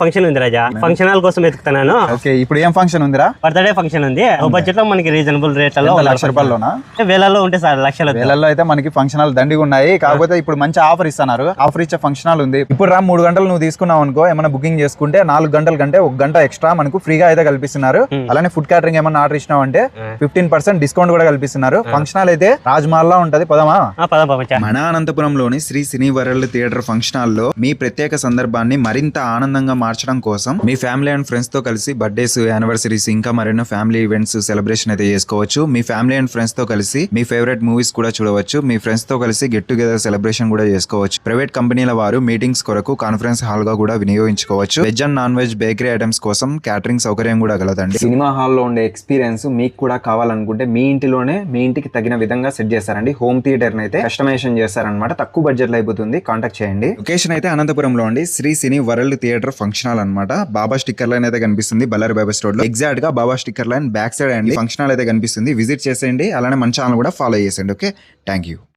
Function ఉంది రాజా. Function hall కోసం వెతుకుతున్నాను. ఓకే ఇప్పుడు ఏం ఫంక్షన్ ఉందిరా? బర్త్డే ఫంక్షన్ ఉంది. ఓ బడ్జెట్లో మనకి రీజనబుల్ రేట్లలో ఎంత? లక్ష రూపాయల్లోనా? వేలలో ఉంటే సార్ లక్షల వేలల్లో అయితే మనకి ఫంక్షన్ హాల్ దండిగా ఉన్నాయి. కాకపోతే ఇప్పుడు మంచి ఆఫర్ ఇస్తున్నారు. ఆఫర్ ఇచ్చే ఫంక్షన్ హాల్ ఉంది. ఇప్పుడు రా మూడు గంటలు నువ్వు తీసుకున్నావు అనుకో ఏమైనా బుకింగ్ చేసుకుంటే నాలుగు గంటల కంటే ఒక గంట ఎక్స్ట్రా మనకు ఫ్రీగా అయితే కల్పిస్తున్నారు. అలానే ఫుడ్ క్యాటరింగ్ ఏమైనా ఆర్డర్ ఇచ్చినావు అంటే ఫిఫ్టీన్ పర్సెంట్ డిస్కౌంట్ కూడా కల్పిస్తున్నారు. ఫంక్షన్ హాల్ అయితే రాజ్మహల్లో ఉంటది. పదమా? ఆ, పదం పంపించా. మన అనంతపురంలోని Sri cine world theatre function హాల్లో మీ ప్రత్యేక సందర్భాన్ని మరింత ఆనందంగా మార్చడం కోసం మీ ఫ్యామిలీ అండ్ ఫ్రెండ్స్తో కలిసి బర్త్డేస్ యానివర్సరీస్ ఇంకా మరెన్నో ఫ్యామిలీ ఈవెంట్స్ సెలబ్రేషన్ అయితే చేసుకోవచ్చు. మీ ఫ్యామిలీ అండ్ ఫ్రెండ్స్తో కలిసి మీ ఫేవరెట్ మూవీస్ కూడా చూడవచ్చు. మీ ఫ్రెండ్స్తో కలిసి గెట్ టుగెదర్ సెలబ్రేషన్ కూడా చేసుకోవచ్చు. ప్రైవేట్ కంపెనీల వారు మీటింగ్స్ కొరకు కాన్ఫరెన్స్ హాల్గా కూడా వినియోగించుకోవచ్చు. Veg and non veg bakery items కోసం క్యాటరింగ్ సౌకర్యం కూడా కలదండి. సినిమా హాల్లో ఉండే ఎక్స్పీరియన్స్ మీకు కూడా కావాలనుకుంటే మీ ఇంటిలోనే మీ ఇంటికి తగిన విధంగా సెట్ చేస్తారండి. హోమ్ థియేటర్ అయితే కస్టమైజేషన్ చేస్తారనమాట తక్కువ బడ్జెట్లో అయిపోతుంది. కాంటాక్ట్ చేయండి. లొకేషన్ అయితే అనంతపురంలో అండి. Sri cine world theatre function function అనమాట బాబా స్టిక్కర్ లైన్ అయితే కనిపిస్తుంది బల్లారి బైబస్ రోడ్లో ఎగ్జాక్ట్గా Baba sticker line back side అండి. ఫంక్షన్ అయితే కనిపిస్తుంది. విజిట్ చేసేయండి. అలానే మన ఛానల్ కూడా ఫాలో చేసేయండి. Okay thank you